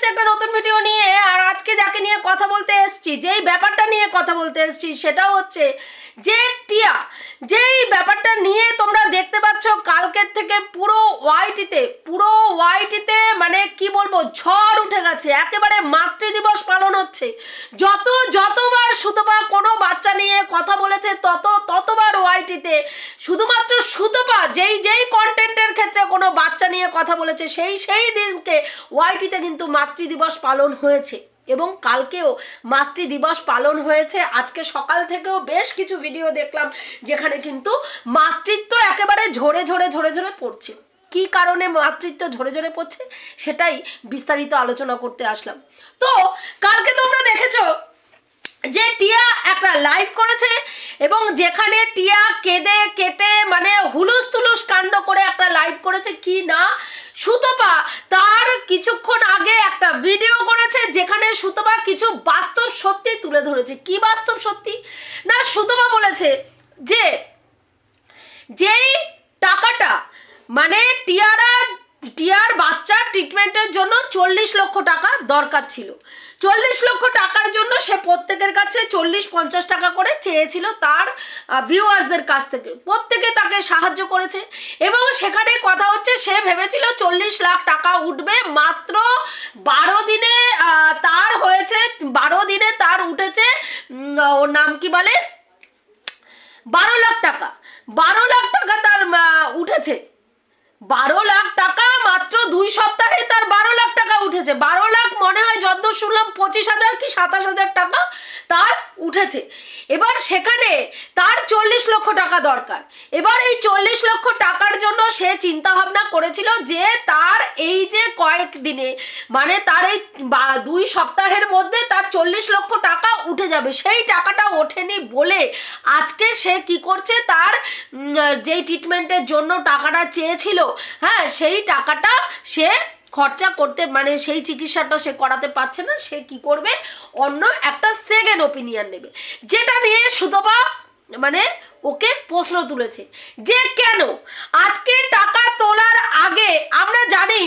এসেছি একটা নতুন ভিডিও নিয়ে আর আজকে যাকে নিয়ে কথা বলতে এসেছি, যেই ব্যাপারটা নিয়ে কথা বলতে এসেছি সেটা হচ্ছে যে টিয়া, যেই ব্যাপারটা নিয়ে তোমরা দেখতে পাচ্ছ কালকের থেকে পুরো ওয়াইটিতে পুরো ওয়াইটিতে মানে কি বলব, ঝড় উঠে গেছে। একেবারে মাতৃ দিবস পালন হচ্ছে। যত যতবার সুতপা কোনো বাচ্চা নিয়ে কথা বলেছে, তত ততবার ওয়াইটিতে শুধুমাত্র সুতপা, যেই যেই কন্টেন্টের ক্ষেত্রে কোনো বাচ্চা নিয়ে কথা বলেছে, সেই সেই দিনকে ওয়াইটিতে কিন্তু মাতৃ দিবস পালন হয়েছে এবং কালকেও মাতৃ দিবস পালন হয়েছে। আজকে সকাল থেকেও বেশ কিছু ভিডিও দেখলাম যেখানে কিন্তু মাতৃত্ব একেবারে ঝরে ঝরে ঝরে ঝরে পড়ছে। কি কারণে মাতৃত্ব ঝরে ঝরে পড়ছে সেটাই বিস্তারিত আলোচনা করতে আসলাম। তো কালকে তোমরা দেখেছ যে টিয়া একটা লাইভ করেছে এবং যেখানে টিয়া কেঁদে কেটে মানে হুলুস তুলুস কাণ্ড করে একটা লাইভ করেছে, কি না? সুতপা তার কিছুক্ষণ আগে একটা ভিডিও করেছে যেখানে সুতপা কিছু বাস্তব সত্যি তুলে ধরেছে। কি বাস্তব সত্যি? না, সুতপা বলেছে যে, যেই টাকাটা মানে টিয়ারা টিয়ার বাচ্চার ট্রিটমেন্টের জন্য চল্লিশ লক্ষ টাকা দরকার ছিল। চল্লিশ লক্ষ টাকার জন্য সে প্রত্যেকের কাছে চল্লিশ, পঞ্চাশ টাকা করে চেয়েছিল তার ভিউয়ার্সদের কাছ থেকে। প্রত্যেকে তাকে সাহায্য করেছে এবং সেখানে কথা হচ্ছে, সে ভেবেছিল চল্লিশ লাখ টাকা উঠবে মাত্র বারো দিনে তার হয়েছে, বারো দিনে তার উঠেছে ওর নাম কি বলে? বারো লাখ টাকা। বারো লাখ টাকা তার উঠেছে। বারো লাখ টাকা মাত্র দুই সপ্তাহে তার বারো লাখ টাকা উঠেছে। বারো লাখ মনে হয় যতদূর শুনলাম পঁচিশ হাজার কি সাতাশ হাজার টাকা তার উঠেছে। এবার সেখানে তার চল্লিশ লক্ষ টাকা দরকার। এবার এই চল্লিশ লক্ষ টাকার জন্য সে চিন্তা ভাবনা করেছিল যে তার এই যে কয়েক দিনে মানে তার এই দুই সপ্তাহের মধ্যে তার চল্লিশ লক্ষ টাকা উঠে যাবে। সেই টাকাটা ওঠেনি বলে আজকে সে কি করছে? তার যেই ট্রিটমেন্টের জন্য টাকাটা চেয়েছিল হ্যাঁ সেই টাকাটা সে খরচা করতে মানে সেই চিকিৎসাটা সে করাতে পারছে না, সে কি করবে? অন্য একটা সেকেন্ড ওপিনিয়ন নেবে। যেটা নিয়ে সুতপা মানে ওকে প্রশ্ন তুলেছে, যে কেন? আজকে টাকা তোলার আগে আমরা জানি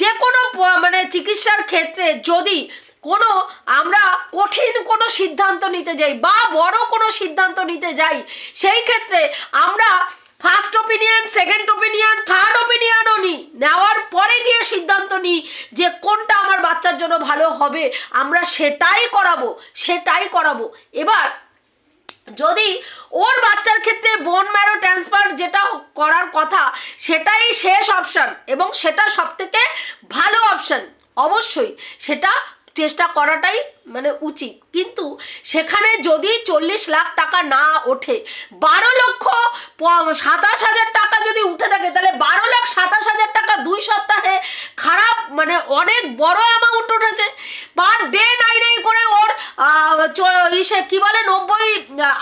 যে কোনো মানে চিকিৎসার ক্ষেত্রে যদি কোনো, আমরা কঠিন কোনো সিদ্ধান্ত নিতে যাই বা বড় কোনো সিদ্ধান্ত নিতে যাই, সেই ক্ষেত্রে আমরা first opinion second opinion third ওপিনিয়নও নিই নেওয়ার পরে গিয়ে সিদ্ধান্ত নিই যে কোনটা আমার বাচ্চার জন্য ভালো হবে। আমরা সেটাই করাবো সেটাই করাবো। এবার যদি ওর বাচ্চার ক্ষেত্রে বোন ম্যারো ট্রান্সফার যেটা করার কথা, সেটাই শেষ অপশান এবং সেটা সবথেকে ভালো অপশান অবশ্যই সেটা চেষ্টা করাটাই মানে উচিত। কিন্তু সেখানে যদি চল্লিশ লাখ টাকা না ওঠে, বারো লক্ষ সাতাশ হাজার টাকা যদি উঠে থাকে, তাহলে বারো লাখ সাতাশ হাজার টাকা দুই সপ্তাহে খারাপ মানে অনেক বড় অ্যামাউন্ট উঠেছে। পার ডে নাই নাই করে ওর ইসে কি বলে, নব্বই,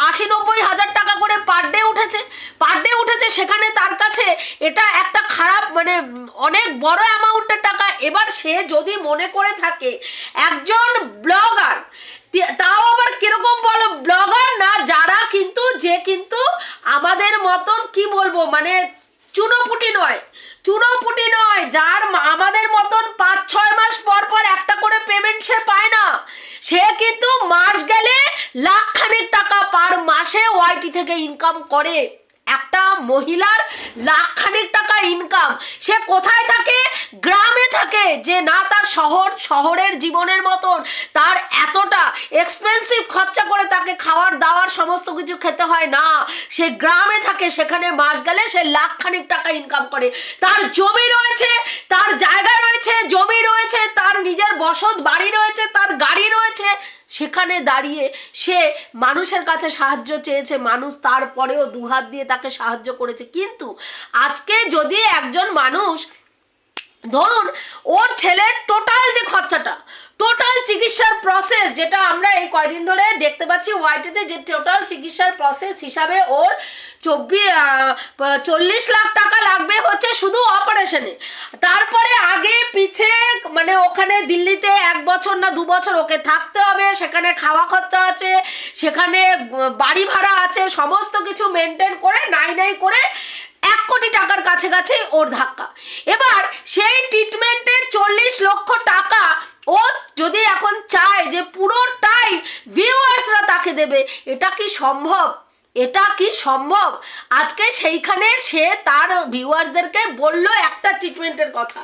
আশি, নব্বই হাজার টাকা করে পার ডে উঠেছে। পার ডে উঠেছে সেখানে তার কাছে এটা একটা খারাপ মানে অনেক বড় অ্যামাউন্টের টাকা। এবার সে যদি মনে করে থাকে, একজন ব্লগার? তাও আবার কীরকম বলো, ব্লগার না, যারা কিন্তু, যে কিন্তু আমাদের মতন কি বলব মানে চুনোপুটি নয়। চুনোপুটি নয়, যার আমাদের মতন পাঁচ, ছয় মাস পর পর একটা করে পেমেন্ট সে পায় না। সে কিন্তু মাস গেলে লাখ খানেক টাকা পার মাসে ওয়াইটি থেকে ইনকাম করে। একটা মহিলার লাখ খানেক টাকা ইনকাম সে কোথায় থাকে? গ্রামে থাকে। যে না তার শহর, শহরের জীবনের মতন। তার এতটা এক্সপেন্সিভ খরচা করে তাকে খাওয়ার, দাওয়ার সমস্ত কিছু খেতে হয় না। সে গ্রামে থাকে, সেখানে মাস গেলে সে লাখ খানিক টাকা ইনকাম করে। তার জমি রয়েছে, তার জায়গা রয়েছে, জমি রয়েছে, তার নিজের বসত বাড়ি রয়েছে, তার গাড়ি রয়েছে। সেখানে দাঁড়িয়ে সে মানুষের কাছে সাহায্য চেয়েছে, মানুষ তারপরেও দুহাত দিয়ে তাকে সাহায্য করেছে। কিন্তু আজকে যদি একজন মানুষ ধরুন, ওর ছেলের টোটাল যে খরচাটা টোটাল চিকিৎসার প্রসেস যেটা আমরা এই কয়দিন ধরে দেখতে পাচ্ছি ওয়াইটিতে যে টোটাল চিকিৎসার প্রসেস হিসাবে ওর চব্বিশ চল্লিশ লাখ টাকা লাগবে হচ্ছে শুধু অপারেশনে তারপরে আগে পিছে মানে ওখানে দিল্লিতে এক বছর না দু বছর ওকে থাকতে হবে, সেখানে খাওয়া খরচা আছে, সেখানে, বাড়ি ভাড়া আছে, সমস্ত কিছু মেনটেন করে, নাই নাই করে এক কোটি টাকার কাছে কাছে ওর ধাক্কা। এবার সেই ট্রিটমেন্টের চল্লিশ লক্ষ টাকা ও যদি এখন চায় যে পুরোটাই ভিউয়ার্সরা তাকে দেবে, এটা কি সম্ভব? এটা কি সম্ভব? আজকে সেইখানে সে তার ভিউয়ার্সদেরকে বলল একটা ট্রিটমেন্টের কথা।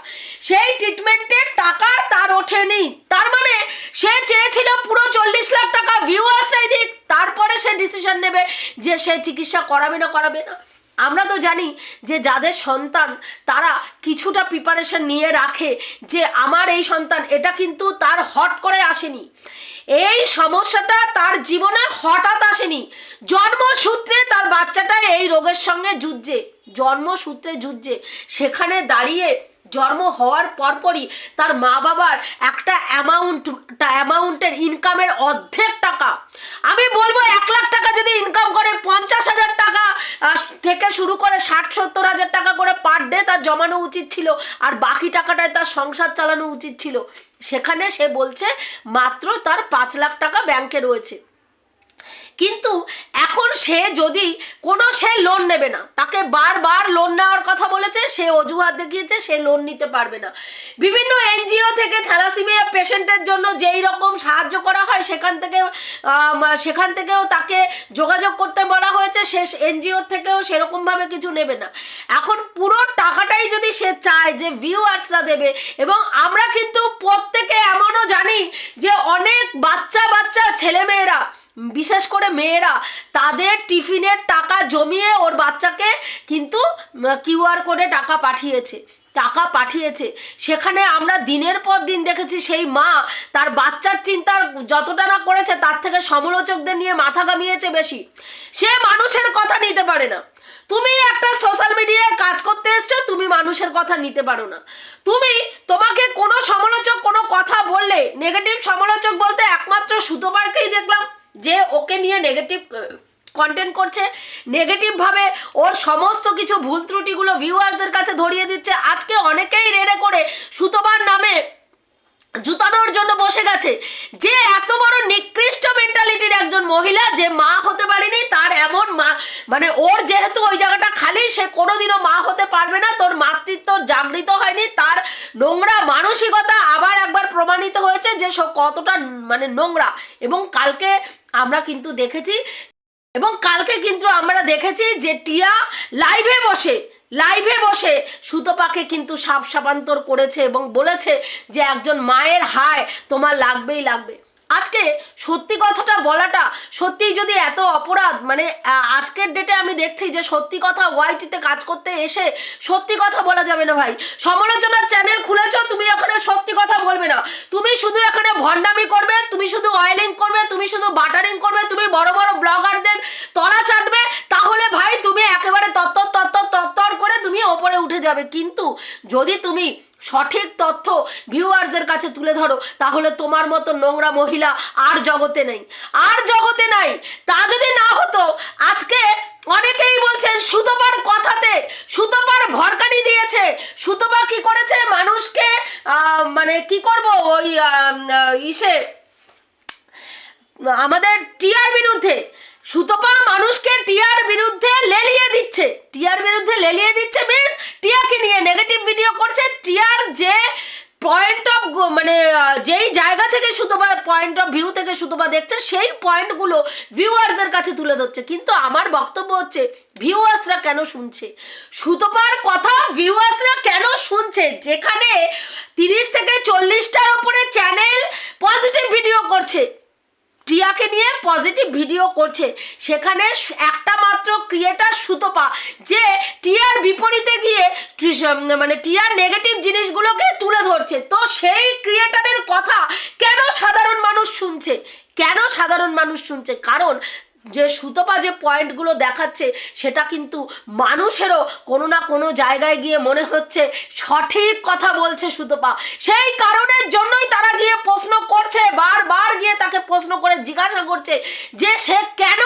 সেই ট্রিটমেন্টের টাকা তার ওঠেনি। তার মানে সে চেয়েছিল পুরো চল্লিশ লাখ টাকা ভিউয়ার্সরাই দিক, তারপরে সে ডিসিশন নেবে যে সে চিকিৎসা করাবে না করাবে না। আমরা তো জানি যে যাদের সন্তান তারা কিছুটা প্রিপারেশন নিয়ে রাখে যে আমার এই সন্তান, এটা কিন্তু তার হট করে আসেনি। এই সমস্যাটা তার জীবনে হঠাৎ আসেনি। জন্মসূত্রে তার বাচ্চাটা এই রোগের সঙ্গে যুদ্ধে, জন্মসূত্রে যুদ্ধে সেখানে দাঁড়িয়ে জন্ম হওয়ার পরপরই তার মা বাবার একটা অ্যামাউন্ট অ্যামাউন্টের ইনকামের অর্ধেক টাকা। আমি বলব এক লাখ টাকা যদি ইনকাম করে পঞ্চাশ হাজার টাকা আহ, থেকে শুরু করে ষাট, সত্তর হাজার টাকা করে পার ডে তার জমানো উচিত ছিল আর বাকি টাকাটায় তার সংসার চালানো উচিত ছিল। সেখানে সে বলছে, মাত্র তার পাঁচ লাখ টাকা ব্যাংকে রয়েছে। কিন্তু এখন সে যদি কোনো, সে লোন নেবে না। তাকে বারবার লোন নেওয়ার কথা বলেছে, সে অজুহাত দেখিয়েছে, সে লোন নিতে পারবে না। বিভিন্ন এনজিও থেকে থ্যালাসিমিয়া পেশেন্টের জন্য যেই রকম সাহায্য করা হয়, সেখান থেকে সেখান থেকেও তাকে যোগাযোগ করতে বলা হয়েছে, সে এনজিও থেকেও সেরকমভাবে কিছু নেবে না। এখন পুরো টাকাটাই যদি সে চায় যে ভিউয়ার্সরা দেবে, এবং আমরা কিন্তু প্রত্যেকে এমনও জানি যে অনেক বাচ্চা বাচ্চা ছেলেমেয়েরা বিশেষ করে মেয়েরা, তাদের টিফিনের টাকা জমিয়ে ওর বাচ্চাকে কিন্তু কিউআর কোডে টাকা পাঠিয়েছে টাকা পাঠিয়েছে। সেখানে আমরা দিনের পর দিন দেখেছি সেই মা তার বাচ্চার চিন্তার যতটা না করেছে, তার থেকে সমালোচকদের নিয়ে মাথা গামিয়েছে বেশি। সে মানুষের কথা নিতে পারে না। তুমি একটা সোশ্যাল মিডিয়ায় কাজ করতে এসছো, তুমি মানুষের কথা নিতে পারো না। তুমি তোমাকে কোনো সমালোচক কোনো কথা বললে নেগেটিভ সমালোচক বলতে একমাত্র সুতোপারকেই দেখলাম। যে ওকে নিয়ে নেগেটিভ কন্টেন্ট করছে নেগেটিভভাবে ওর সমস্ত কিছু ভুল ত্রুটিগুলো ভিউয়ারদের কাছে ধরিয়ে দিচ্ছে। আজকে অনেকেই রেড়ে করে সুতোবার নামে জুতানোর জন্য বসে গেছে। যে এত বড় নিকৃষ্ট মেন্টালিটির একজন মহিলা, যে মা হতে পারেনি, তার এমন মা মানে ওর যেহেতু ওই জায়গাটা খালি, সে কোনোদিনও মা হতে পারবে না, তোর মাতৃত্ব জাগৃত হয়নি, তার নোংরা মানসিকতা আবার একবার প্রমাণিত হয়েছে যে সব কতটা মানে নোংরা। এবং কালকে আমরা কিন্তু দেখেছি এবং কালকে কিন্তু আমরা দেখেছি যে টিয়া লাইভে বসে লাইভে বসে সুতপাকে কিন্তু সাপ সাপান্তর করেছে এবং বলেছে যে একজন মায়ের হায়, তোমার লাগবেই লাগবে। আজকে সত্যি কথাটা বলাটা সত্যিই যদি এত অপরাধ মানে আজকের ডেটে আমি দেখছি যে সত্যি কথা ওয়াইটিতে কাজ করতে এসে সত্যি কথা বলা যাবে না ভাই। সমালোচনার চ্যানেল খুলেছ, তুমি এখানে সত্যি কথা বলবে না। তুমি শুধু এখানে ভণ্ডামি করবে, তুমি শুধু অয়েলিং করবে, তুমি শুধু বাটারিং করবে, তুমি বড় বড় ব্লগারদের তলা চাটবে, তাহলে ভাই তুমি একেবারে তত্তর তত্তর তত্তর করে তুমি ওপরে উঠে যাবে। কিন্তু যদি তুমি সঠিক তথ্য ভিউয়ার্সদের কাছে তুলে ধরো, তাহলে তোমার মতো নোংরা মহিলা আর জগতে নেই। আর জগতে নাই, তা যদি না হতো, আজকে অনেকেই বলছেন, সুতপার কথাতে, সুতপার ভরকারি দিয়েছে। সুতপা কি করেছে? মানুষকে মানে কি করব? ওই ইসে, আমাদের টিয়ার বিরুদ্ধে সুতপা মানুষকে টিয়ার বিরুদ্ধে লেলিয়ে দিচ্ছে। টিয়ার বিরুদ্ধে লেলিয়ে দিচ্ছে মিন্স টিয়াকে নিয়ে নেগেটিভ ভিডিও করছে। টিয়ার যে পয়েন্ট অফ মানে যেই জায়গা থেকে সুতপা পয়েন্ট অফ ভিউ থেকে সুতপা দেখছে, সেই পয়েন্টগুলো ভিউয়ার্সদের কাছে তুলে ধরছে। কিন্তু আমার বক্তব্য হচ্ছে ভিউয়ার্সরা কেন শুনছে? সুতপার কথা ভিউয়ার্সরা কেন শুনছে? যেখানে তিরিশ থেকে চল্লিশটার ওপরে চ্যানেল পজিটিভ ভিডিও করছে। টিয়াকে নিয়ে পজিটিভ ভিডিও করছে। সেখানে একটা মাত্র ক্রিয়েটার সুতপা, যে টিয়ার বিপরীতে গিয়ে মানে টিয়ার নেগেটিভ জিনিসগুলোকে তুলে ধরছে। তো সেই ক্রিয়েটারের কথা কেন সাধারণ মানুষ শুনছে? কেন সাধারণ মানুষ শুনছে? কারণ যে সুতপা যে পয়েন্টগুলো দেখাচ্ছে, সেটা কিন্তু মানুষেরও কোনো না কোনো জায়গায় গিয়ে মনে হচ্ছে সঠিক কথা বলছে সুতপা। সেই কারণের জন্যই তারা গিয়ে প্রশ্ন করছে, বারবার গিয়ে তাকে প্রশ্ন করে জিজ্ঞাসা করছে যে সে কেন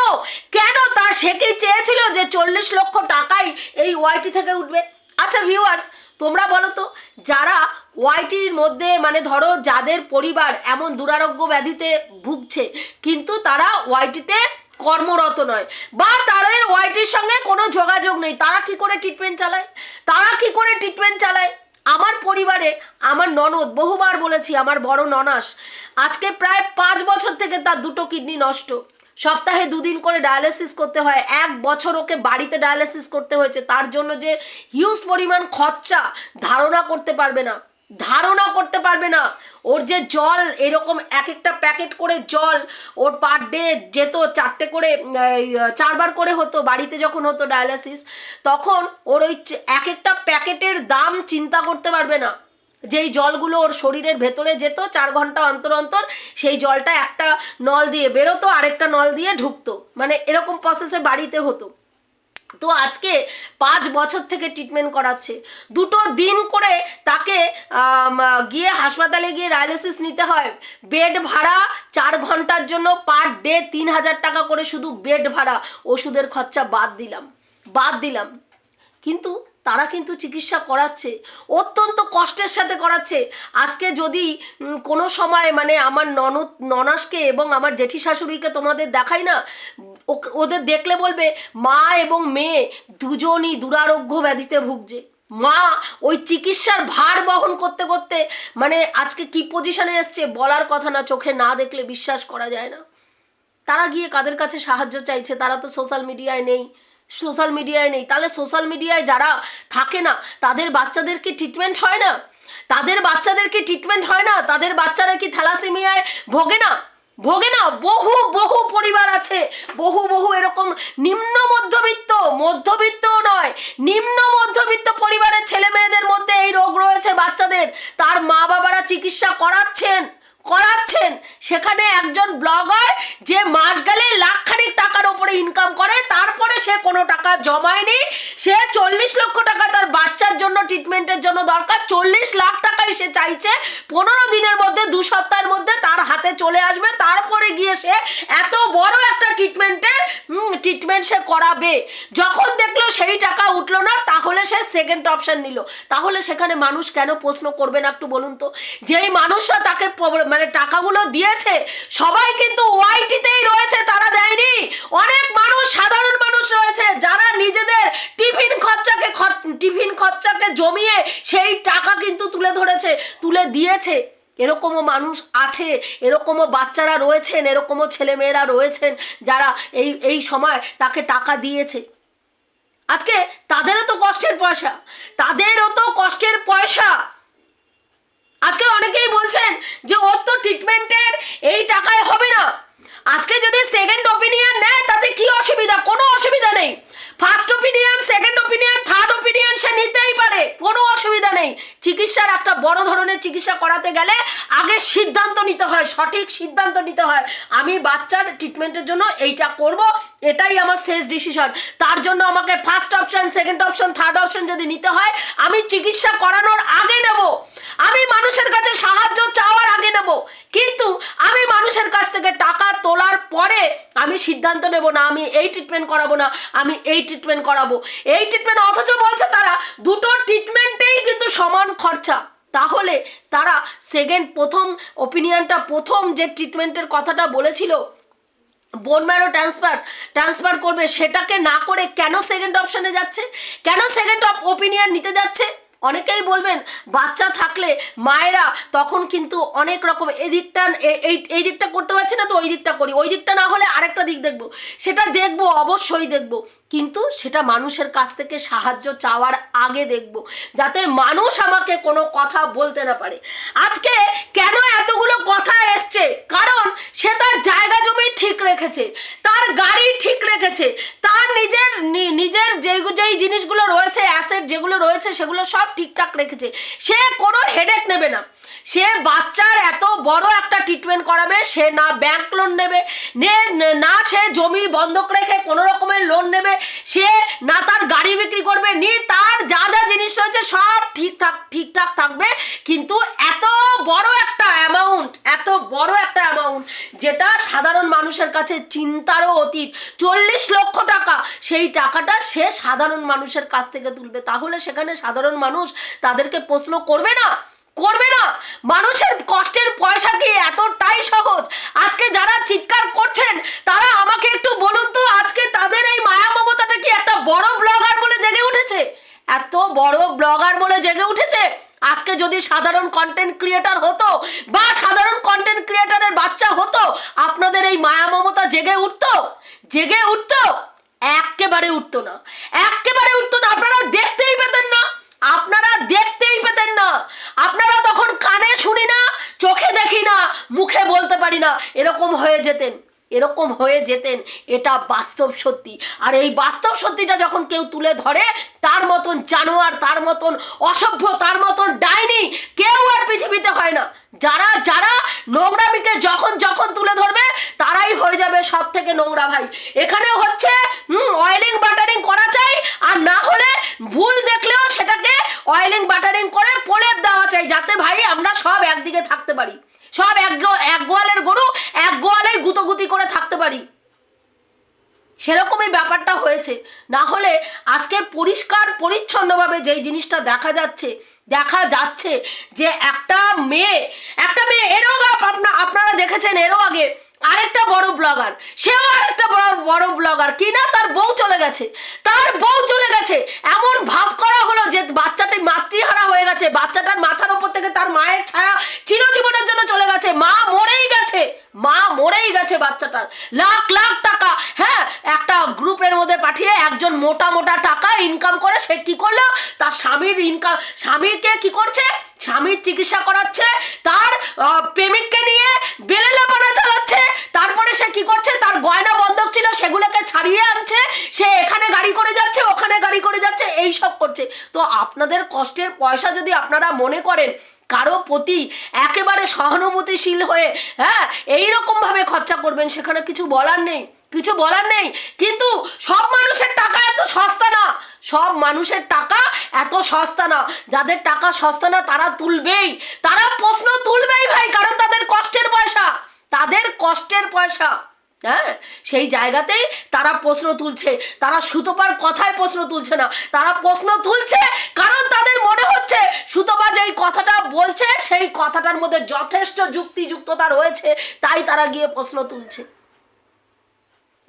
কেন তার সে কি চেয়েছিল যে চল্লিশ লক্ষ টাকাই এই ওয়াইটি থেকে উঠবে? আচ্ছা ভিউয়ার্স তোমরা বলো তো, যারা ওয়াইটির মধ্যে মানে ধরো যাদের পরিবার এমন দুরারোগ্য ব্যাধিতে ভুগছে, কিন্তু তারা ওয়াইটিতে কর্মরত নয়। বা তাদের ওয়াইটির সঙ্গে কোনো যোগাযোগ নেই। তারা কি করে ট্রিটমেন্ট চালায়? তারা কি করে ট্রিটমেন্ট চালায়? আমার পরিবারে আমার ননদ, বহুবার বলেছি, আমার বড় ননাস, আজকে প্রায় পাঁচ বছর থেকে তার দুটো কিডনি নষ্ট। সপ্তাহে দুদিন করে ডায়ালিসিস করতে হয়। এক বছর ওকে বাড়িতে ডায়ালিসিস করতে হয়েছে। তার জন্য যে হিউজ পরিমাণ খরচা ধারণা করতে পারবে না। ধারণা করতে পারবে না। ওর যে জল, এরকম এক একটা প্যাকেট করে জল ওর পার ডে যেত, চারটে করে চারবার করে হতো, বাড়িতে যখন হতো ডায়ালিসিস তখন ওর ওই এক একটা প্যাকেটের দাম চিন্তা করতে পারবে না। যেই জলগুলো ওর শরীরের ভেতরে যেত, চার ঘণ্টা অন্তর অন্তর, সেই জলটা একটা নল দিয়ে বেরোতো, আরেকটা নল দিয়ে ঢুকতো। মানে এরকম প্রসেসে বাড়িতে হতো। তো আজকে পাঁচ বছর থেকে ট্রিটমেন্ট করাচ্ছে। দুটো দিন করে তাকে গিয়ে হাসপাতালে গিয়ে ডায়ালিসিস নিতে হয়। বেড ভাড়া চার ঘণ্টার জন্য পার ডে তিন হাজার টাকা করে শুধু বেড ভাড়া। ওষুধের খরচা বাদ দিলাম বাদ দিলাম। কিন্তু তারা কিন্তু চিকিৎসা করাচ্ছে, অত্যন্ত কষ্টের সাথে করাচ্ছে। আজকে যদি কোনো সময় মানে আমার ননদ, ননাসকে এবং আমার জেঠি শাশুড়িকে তোমাদের দেখাই না ওদের দেখলে বলবে, মা এবং মেয়ে দুজনই দুরারোগ্য ব্যাধিতে ভুগছে। মা ওই চিকিৎসার ভার বহন করতে করতে মানে আজকে কি পজিশনে এসছে বলার কথা না, চোখে না দেখলে বিশ্বাস করা যায় না। তারা গিয়ে কাদের কাছে সাহায্য চাইছে? তারা তো সোশ্যাল মিডিয়ায় নেই। সোশ্যাল মিডিয়ায় নেই। তাহলে সোশ্যাল মিডিয়ায় যারা থাকে না, তাদের বাচ্চাদের কি ট্রিটমেন্ট হয় না? তাদের বাচ্চাদের কি ট্রিটমেন্ট হয় না? তাদের বাচ্চারা কি থ্যালাসেমিয়ায় ভোগে না? ভোগে না? বহু বহু পরিবার আছে। বহু বহু এরকম নিম্ন মধ্যবিত্ত, মধ্যবিত্তও নয়, নিম্ন মধ্যবিত্ত পরিবারের ছেলে মেয়েদের মধ্যে এই রোগ রয়েছে বাচ্চাদের। তার মা বাবারা চিকিৎসা করাচ্ছেন। করাচ্ছেন? সেখানে একজন ব্লগার যে মাস গেলে লাখখানিক টাকার ওপরে ইনকাম করে, তারপরে সে কোনো টাকা জমায়নি। সে চল্লিশ লক্ষ টাকা তার বাচ্চার জন্য ট্রিটমেন্টের জন্য দরকার। চল্লিশ লাখ টাকাই সে চাইছে। পনেরো দিনের মধ্যে, দু সপ্তাহের মধ্যে তার হাতে চলে আসবে। তারপরে গিয়ে সে এত বড় একটা ট্রিটমেন্টের ট্রিটমেন্ট সে করাবে। যখন দেখল সেই টাকা উঠল না, তাহলে সে সেকেন্ড অপশন নিল। তাহলে সেখানে মানুষ কেন প্রশ্ন করবে না একটু বলুন তো? যেই মানুষরা তাকে মানে টাকাগুলো দিয়েছে, সবাই কিন্তু ওয়াইটিতেই রয়েছে, তারা দেয়নি। অনেক মানুষ, সাধারণ মানুষ রয়েছে, যারা নিজেদের টিফিন খরচাকে খর- টিফিন খরচাকে জমিয়ে সেই টাকা কিন্তু তুলে ধরেছে, তুলে দিয়েছে। এরকমও মানুষ আছে, এরকমও বাচ্চারা রয়েছেন, এরকমও ছেলেমেয়েরা রয়েছেন, যারা এই এই সময় তাকে টাকা দিয়েছে। আজকে তাদেরও তো কষ্টের পয়সা, তাদেরও তো কষ্টের পয়সা। আজকে অনেকেই বলছেন যে ওর তো ট্রিটমেন্টের এই টাকায় হবে না। আজকে যদি সেকেন্ড ওপিনিয়ন নেয়, তাতে কি অসুবিধা? কোনো অসুবিধা নেই। First opinion second opinion third opinion সে নিতেই পারে। কোনো অসুবিধা নেই। চিকিৎসার একটা বড় ধরনের চিকিৎসা করাতে গেলে আগে সিদ্ধান্ত নিতে হয়, সঠিক সিদ্ধান্ত নিতে হয়। আমি বাচ্চার ট্রিটমেন্টের জন্য এইটা করব, এটাই আমার শেষ ডিসিশন তার জন্য আমাকে first option second option third option যদি নিতে হয়, আমি চিকিৎসা করানোর আগে নেব। আমি মানুষের কাছে সাহায্য চাওয়ার আগে নেব। কিন্তু আমি মানুষের কাছ থেকে টাকা তোলার পরে আমি সিদ্ধান্ত নেব না, আমি এই ট্রিটমেন্ট করাবো না, আমি এই ট্রিটমেন্ট করাবো। এই ট্রিটমেন্ট অথচ বলছে তারা, দুটো ট্রিটমেন্টেই কিন্তু সমান খরচা। তাহলে তারা সেকেন্ড প্রথম ওপিনিয়নটা প্রথম যে ট্রিটমেন্টের কথাটা বলেছিল বোন ম্যারো ট্রান্সফার ট্রান্সফার করবে, সেটাকে না করে কেন সেকেন্ড অপশানে যাচ্ছে? কেন সেকেন্ড অফ ওপিনিয়ন নিতে যাচ্ছে? অনেকেই বলবেন, বাচ্চা থাকলে মায়েরা তখন কিন্তু অনেক রকম এদিকটা এই এই দিকটা করতে পারছি না তো ওই দিকটা করি, ওই দিকটা না হলে আরেকটা দিক দেখব। সেটা দেখব, অবশ্যই দেখব। কিন্তু সেটা মানুষের কাছ থেকে সাহায্য চাওয়ার আগে দেখব, যাতে মানুষ আমাকে কোনো কথা বলতে না পারে। আজকে কেন এতগুলো কথা এসছে? কারণ সে তার জায়গা জমি ঠিক রেখেছে, তার গাড়ি ঠিক রেখেছে, তার নিজের নিজের যে যেই জিনিসগুলো রয়েছে অ্যাসেট যেগুলো রয়েছে, সেগুলো সব ঠিকঠাক রেখেছে। সে কোনো হেডেক নেবে না। সে বাচ্চার এত বড় একটা ট্রিটমেন্ট করাবে, সে না ব্যাংক লোন নেবে, নে- সে জমি বন্ধক রেখে কোনো রকমের লোন নেবে, সে না তার গাড়ি বিক্রি করবে, নি তার যা যা জিনিস রয়েছে সব ঠিকঠাক ঠিকঠাক থাকবে। কিন্তু এত বড় একটা অ্যামাউন্ট এত বড় একটা অ্যামাউন্ট যেটা সাধারণ মানুষের কাছে চিন্তারও অতীত। চল্লিশ লক্ষ টাকা, সেই টাকাটা সে সাধারণ মানুষের কাছ থেকে তুলবে। তাহলে সেখানে সাধারণ মানুষ তাদেরকে প্রশ্ন করবে না? করবে না! মানুষের কষ্টের পয়সা কি এতটাই সহজ? আজকে যারা চিৎকার করছেন, তারা আমাকে একটু বলুন তো, আজকে তাদের এই মায়া মমতাটা কি একটা বড় ব্লগার বলে জেগে উঠেছে? এত বড় ব্লগার বলে জেগে উঠেছে? আজকে যদি সাধারণ কন্টেন্ট ক্রিয়েটার হতো বা সাধারণ কন্টেন্ট ক্রিয়েটারের বাচ্চা হতো, আপনাদের এই মায়া মমতা জেগে উঠতো? জেগে উঠতো? একেবারে উঠতো না। একেবারে উঠতো না। আপনারা দেখতেই পেতেন না। আপনারা দেখতেই পেতেন না। আপনারা তখন কানে শুনি না, চোখে দেখি না, মুখে বলতে পারি না, এরকম হয়ে যেতেন। এরকম হয়ে যেতেন, এটা বাস্তব সত্যি। আর এই বাস্তব সত্যিটা যখন কেউ তুলে ধরে, তার মতন জানোয়ার, তার মতন অসভ্য, তার মতন ডাইনি কেউ আর পৃথিবীতে হয় না। যারা যারা নোংরামিকে যখন যখন তুলে ধরবে, তারাই হয়ে যাবে সব থেকে নোংরা ভাই। এখানে হচ্ছে অয়েলিং বাটারিং করা চাই, আর না হলে ভুল দেখলেও সেটাকে অয়েলিং বাটারিং করে প্রলেপ দেওয়া চাই, যাতে ভাই আমরা সব একদিকে থাকতে পারি। সব এক এক গোয়ালের গরু, এক গোয়ালের গুতগুতি করে থাকতে পারি। সেরকমই ব্যাপারটা হয়েছে। না হলে আজকে পরিষ্কার, পরিচ্ছন্নভাবে যেই জিনিসটা দেখা যাচ্ছে দেখা যাচ্ছে যে একটা মেয়ে একটা মেয়ে, এরও আপ- আপনারা দেখেছেন এরও আগে আরেকটা বড় ব্লগার, সেও আরেকটা বড় বড় ব্লগার। কি না? তার বউ চলে গেছে। তার বউ চলে গেছে। এমন ভাব করা হলো যে বাচ্চাটি মাতৃহারা হয়ে গেছে। বাচ্চাটার মাথার ওপর থেকে তার মায়ের ছায়া চিরজীবনের জন্য চলে গেছে। মা মরেই গেছে। মা মরেই গেছে বাচ্চাটার। লাখ লাখ টাকা। হ্যাঁ একটা গ্রুপের মধ্যে পাঠিয়ে একজন মোটা মোটা টাকা ইনকাম করে সে কি করল? তার স্বামীর ইনকাম স্বামীকে কি করছে? স্বামীর চিকিৎসা করাচ্ছে, তার প্রেমিককে নিয়ে বেলেলাপানা চালাচ্ছে। তারপরে সে কি করছে? তার গয়না বন্ধক ছিল, সেগুলোকে ছাড়িয়ে আনছে। সে এখানে গাড়ি করে যাচ্ছে, ওখানে গাড়ি করে যাচ্ছে এই সব করছে। তো আপনাদের কষ্টের পয়সা যদি আপনারা মনে করেন কারও প্রতি একেবারে সহানুভূতিশীল হয়ে হ্যাঁ এইরকম ভাবে খরচা করবেন, সেখানে কিছু বলার নেই, কিছু বলার নেই। কিন্তু সব মানুষের টাকা এত সস্তা না, সব মানুষের টাকা এত সস্তা না। যাদের টাকা সস্তা না, তারা তুলবেই, তারা প্রশ্ন তুলবেই ভাই, কারণ তাদের কষ্টের পয়সা, তাদের কষ্টের পয়সা। হ্যাঁ? সেই জায়গাতেই তারা প্রশ্ন তুলছে। তারা সুতোপার কথায় প্রশ্ন তুলছে না। তারা প্রশ্ন তুলছে কারণ তাদের মনে হচ্ছে সুতোপা যেই কথাটা বলছে, সেই কথাটার মধ্যে যথেষ্ট যুক্তিযুক্ততা রয়েছে, তাই তারা গিয়ে প্রশ্ন তুলছে।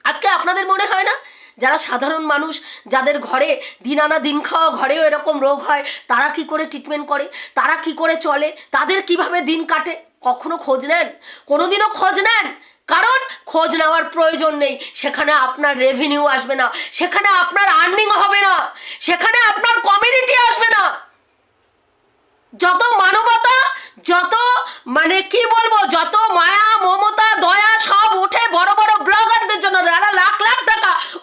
আজকে আপনাদের মনে হয় না? যারা সাধারণ মানুষ, যাদের ঘরে দিন আনা দিন খাওয়া ঘরেও এরকম রোগ হয়, তারা কি করে ট্রিটমেন্ট করে? তারা কি করে চলে? তাদের কীভাবে দিন কাটে? কখনো খোঁজ নেন? কোনোদিনও খোঁজ নেন? কারণ খোঁজ নেওয়ার প্রয়োজন নেই। সেখানে আপনার রেভিনিউ আসবে না। সেখানে আপনার আর্নিং হবে না। সেখানে আপনার কমিউনিটি আসবে না। যত মানবতা, যত মানে কি বলব, যত মায়া, মমতা, দয়া সব উঠে বড় বড় ব্লগারদের জন্য। যারা লাখ লাখ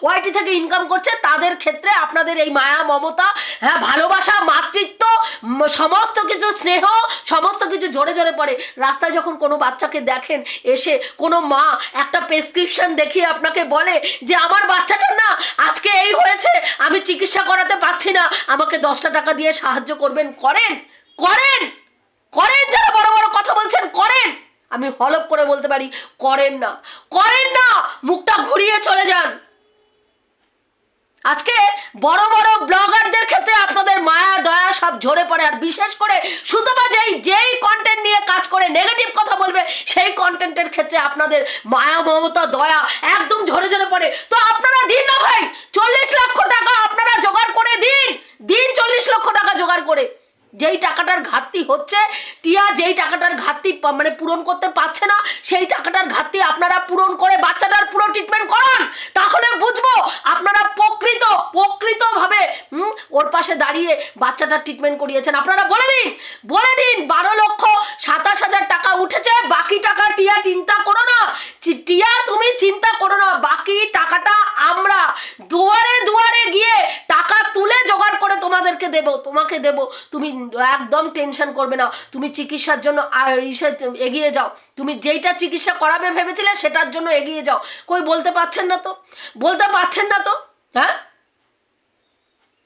ওয়াইটি থেকে ইনকাম করছে, তাদের ক্ষেত্রে আপনাদের এই মায়া, মমতা হ্যাঁ ভালোবাসা, মাতৃত্ব সমস্ত কিছু স্নেহ, সমস্ত কিছু জোরে জোরে পড়ে। রাস্তায় যখন কোনো বাচ্চাকে দেখেন, এসে কোনো মা একটা প্রেসক্রিপশন দেখিয়ে আপনাকে বলে যে, আমার বাচ্চাটার না, আজকে এই হয়েছে, আমি চিকিৎসা করাতে পারছি না, আমাকে দশটা টাকা দিয়ে সাহায্য করবেন, করেন করেন করেন, যারা বড় বড় কথা বলছেন, করেন। আমি হলপ করে বলতে পারি, করেন না করেন না, মুখটা ঘুরিয়ে চলে যান। আজকে বড় বড় ব্লগারদের ক্ষেত্রে আপনাদের মায়া, দয়া সব ঝরে পড়ে। আর বিশেষ করে শুধুমা যেই যেই কন্টেন্ট নিয়ে কাজ করে নেগেটিভ কথা বলবে, সেই কন্টেন্টের ক্ষেত্রে আপনাদের মায়া, মমতা, দয়া একদম ঝরে ঝরে পড়ে। তো আপনারা দিন না ভাই, চল্লিশ লক্ষ টাকা আপনারা জোগাড় করে দিন। দিন চল্লিশ লক্ষ টাকা জোগাড় করে। যেই টাকাটার ঘাটতি হচ্ছে, টিয়া যেই টাকাটার ঘাটতি মানে পূরণ করতে পারছে না, সেই টাকাটার ঘাটতি আপনারা পূরণ করে বাচ্চাটার পুরো ট্রিটমেন্ট করান। তাহলে বুঝব আপনারা প্রকৃত, প্রকৃতভাবে ওর পাশে দাঁড়িয়ে বাচ্চাটার ট্রিটমেন্ট করিয়েছেন। আপনারা বলে দিন বলে দিন, বারো লক্ষ সাতাশ হাজার টাকা উঠেছে, বাকি টাকা টিয়া চিন্তা করো না। টিয়া তুমি চিন্তা করো না, বাকি টাকাটা আমরা দুয়ারে দুয়ারে গিয়ে টাকা তুলে জোগাড় করে তোমাদেরকে দেব, তোমাকে দেব। তুমি একদম টেনশন করবে না। তুমি চিকিৎসার জন্য এগিয়ে যাও। তুমি যেইটা চিকিৎসা করাবে ভেবেছিলে সেটার জন্য এগিয়ে যাও। কই, বলতে পারছেন না তো? বলতে পারছেন না তো? হ্যাঁ?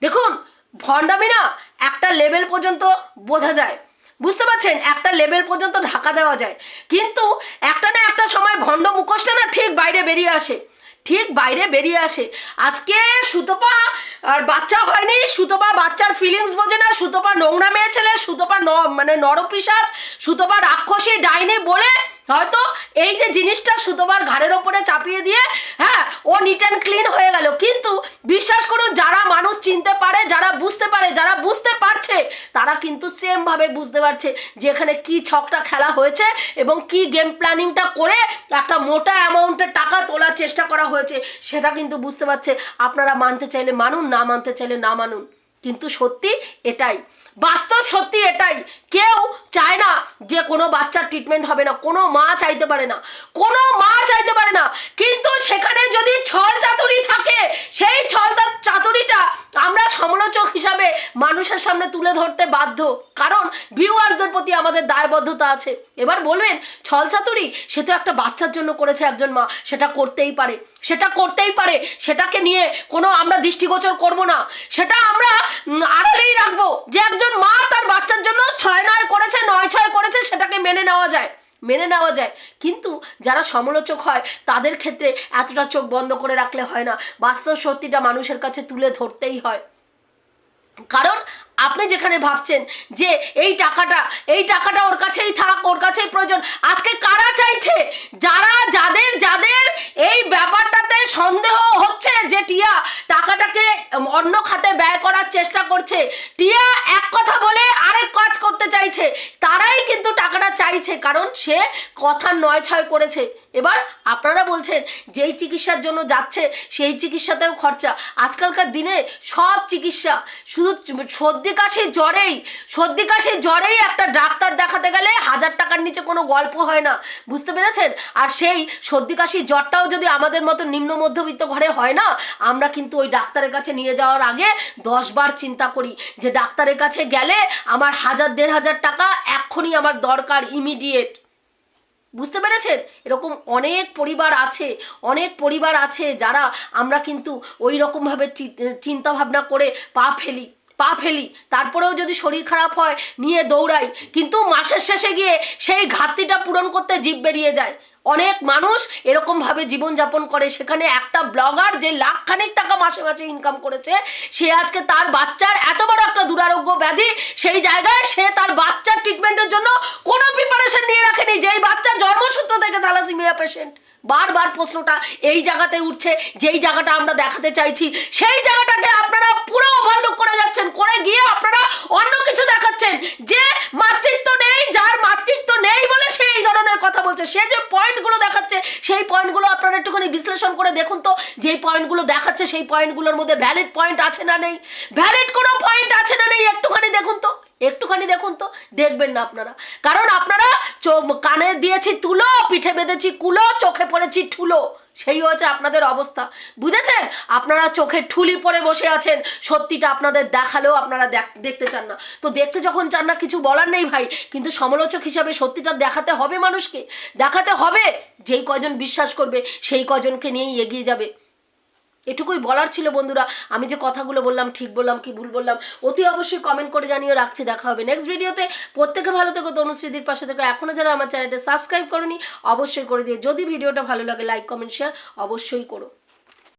দেখুন, ভণ্ডামি না একটা লেভেল পর্যন্ত বোঝা যায়। বুঝতে পারছেন? একটা লেভেল পর্যন্ত ঢাকা দেওয়া যায়। কিন্তু একটা না একটা সময় ভণ্ড মুখোশটা না ঠিক বাইরে বেরিয়ে আসে। ঠিক বাইরে বেরিয়ে আসে। আজকে সুতপা, আর বাচ্চা হয়নি। সুতপা বাচ্চার ফিলিংস বোঝে না। সুতপা নোংরা মেয়ে ছেলে, সুতপা মানে নরপিসাজ সুতপা রাক্ষসী ডাইনি বলে হয়তো এই যে জিনিসটা সুতোবার ঘাড়ের ওপরে চাপিয়ে দিয়ে হ্যাঁ ও নিট অ্যান্ড ক্লিন হয়ে গেল। কিন্তু বিশ্বাস করুন, যারা মানুষ চিনতে পারে, যারা বুঝতে পারে, যারা বুঝতে পারছে, তারা কিন্তু সেমভাবে বুঝতে পারছে যে এখানে কি ছকটা খেলা হয়েছে এবং কি গেম প্ল্যানিংটা করে একটা মোটা অ্যামাউন্টের টাকা তোলার চেষ্টা করা হয়েছে, সেটা কিন্তু বুঝতে পারছে। আপনারা মানতে চাইলে মানুন, না মানতে চাইলে না মানুন। কিন্তু সত্যি এটাই। বাস্তব সত্যি এটাই। কেউ চায় না যে কোনো বাচ্চার ট্রিটমেন্ট হবে না। কোনো মা চাইতে পারে না। কোনো মা চাইতে পারে না। কিন্তু সেখানে যদি ছল চাতুরি থাকে, সেই ছল চাতুরিটা আমরা সমালোচক হিসাবে মানুষের সামনে তুলে ধরতে বাধ্য। কারণ ভিউয়ার্সদের প্রতি আমাদের দায়বদ্ধতা আছে। এবার বলবেন, ছল চাতুরি সে তো একটা বাচ্চার জন্য করেছে একজন মা, সেটা করতেই পারে। সেটা করতেই পারে, সেটাকে নিয়ে কোনো আমরা দৃষ্টিগোচর করব না। সেটা আমরা আড়ালেই রাখব। যে একজন মা তার বাচ্চার জন্য ছয় নয় করেছে, নয় ছয় করেছে, সেটাকে মেনে নেওয়া যায়। মেনে নেওয়া যায়। কিন্তু যারা সমালোচক হয়, তাদের ক্ষেত্রে এতটা চোখ বন্ধ করে রাখলে হয় না। বাস্তব সত্যিটা মানুষের কাছে তুলে ধরতেই হয়। কারণ আপনি যেখানে ভাবছেন যে এই টাকাটা এই টাকাটা ওর কাছেই থাক, ওর কাছেই প্রয়োজন, আজকে কারা চাইছে? যারা, যাদের যাদের এই ব্যাপারটাতে সন্দেহ হচ্ছে যে টিয়া টাকাটাকে অন্য খাতে ব্যয় করার চেষ্টা করছে, টিয়া এক কথা বলে আরেক কাজ করতে চাইছে, তারাই কিন্তু টাকাটা চাইছে, কারণ সে কথা নয় ছয় করেছে। এবার আপনারা বলছেন, যেই চিকিৎসার জন্য যাচ্ছে, সেই চিকিৎসাতেও খরচা। আজকালকার দিনে সব চিকিৎসা, শুধু সর্দি কাশি জ্বরেই, সর্দি কাশি জ্বরেই একটা ডাক্তার দেখাতে গেলে হাজার টাকার নিচে কোনো গল্প হয় না। বুঝতে পেরেছেন? আর সেই সর্দি কাশি জ্বরটাও যদি আমাদের মতো নিম্ন মধ্যবিত্ত ঘরে হয় না, আমরা কিন্তু ওই ডাক্তারের কাছে নিয়ে যাওয়ার আগে দশবার চিন্তা করি যে ডাক্তারের কাছে গেলে আমার হাজার, দেড় হাজার টাকা এক্ষুনি আমার দরকার ইমিডিয়েট বুঝতে পেরেছেন? এরকম অনেক পরিবার আছে, অনেক পরিবার আছে যারা আমরা কিন্তু ওই রকমভাবে চিন্তা ভাবনা করে পা ফেলি। পা ফেলি, তারপরেও যদি শরীর খারাপ হয়, নিয়ে দৌড়াই। কিন্তু মাসের শেষে গিয়ে সেই ঘাটতিটা পূরণ করতে জীব বেরিয়ে যায়। অনেক মানুষ এরকমভাবে জীবনযাপন করে। সেখানে একটা ব্লগার যে লাখখানিক টাকা মাসে মাসে ইনকাম করেছে, সে আজকে তার বাচ্চার এত বড় একটা দুরারোগ্য ব্যাধি, সেই জায়গায় সে তার বাচ্চার ট্রিটমেন্টের জন্য কোনো প্রিপারেশন নিয়ে রাখেনি। যেই বাচ্চা জন্মসূত্র থেকে থ্যালাসিমিয়া পেশেন্ট বারবার প্রশ্নটা এই জায়গাতে উঠছে, যেই জায়গাটা আমরা দেখাতে চাইছি, সেই জায়গাটাকে আপনারা পুরো ওভারলুক করে যাচ্ছেন, করে গিয়ে আপনারা অন্য কিছু দেখাচ্ছেন। যে মাতৃত্ব নেই, যার মাতৃত্ব নেই বলে সে এই ধরনের কথা বলছে। সে যে পয়েন্টগুলো দেখাচ্ছে, সেই পয়েন্টগুলো আপনারা একটুখানি বিশ্লেষণ করে দেখুন তো, যেই পয়েন্টগুলো দেখাচ্ছে, সেই পয়েন্টগুলোর মধ্যে ভ্যালিড পয়েন্ট আছে না নেই? ভ্যালিড কোনো পয়েন্ট আছে না নেই? একটুখানি দেখুন তো। একটুখানি দেখুন তো, দেখবেন না আপনারা। কারণ আপনারা কানে দিয়েছি তুলো, পিঠে বেঁধেছি কুলো, চোখে পড়েছি ঠুলো। সেই হচ্ছে আপনাদের অবস্থা। বুঝেছেন? আপনারা চোখে ঠুলি পরে বসে আছেন, সত্যিটা আপনাদের দেখালেও আপনারা দেখ- দেখতে চান না। তো দেখতে যখন চান না, কিছু বলার নেই ভাই। কিন্তু সমালোচক হিসাবে সত্যিটা দেখাতে হবে মানুষকে। দেখাতে হবে, যেই কজন বিশ্বাস করবে, সেই কজনকে নিয়েই এগিয়ে যাবে। এটুকুই বলার ছিল বন্ধুরা। আমি যে কথাগুলো বললাম, ঠিক বললাম কি ভুল বললাম, অতি অবশ্যই কমেন্ট করে জানিয়ে রাখছি, দেখা হবে নেক্সট ভিডিওতে প্রত্যেকে ভালো থেকো, তনুশ্রীদির পাশে থেকো। এখনও যারা আমার চ্যানেলটা সাবস্ক্রাইব করনি, অবশ্যই করে দিয়ে যদি ভিডিওটা ভালো লাগে লাইক কমেন্ট শেয়ার অবশ্যই করো।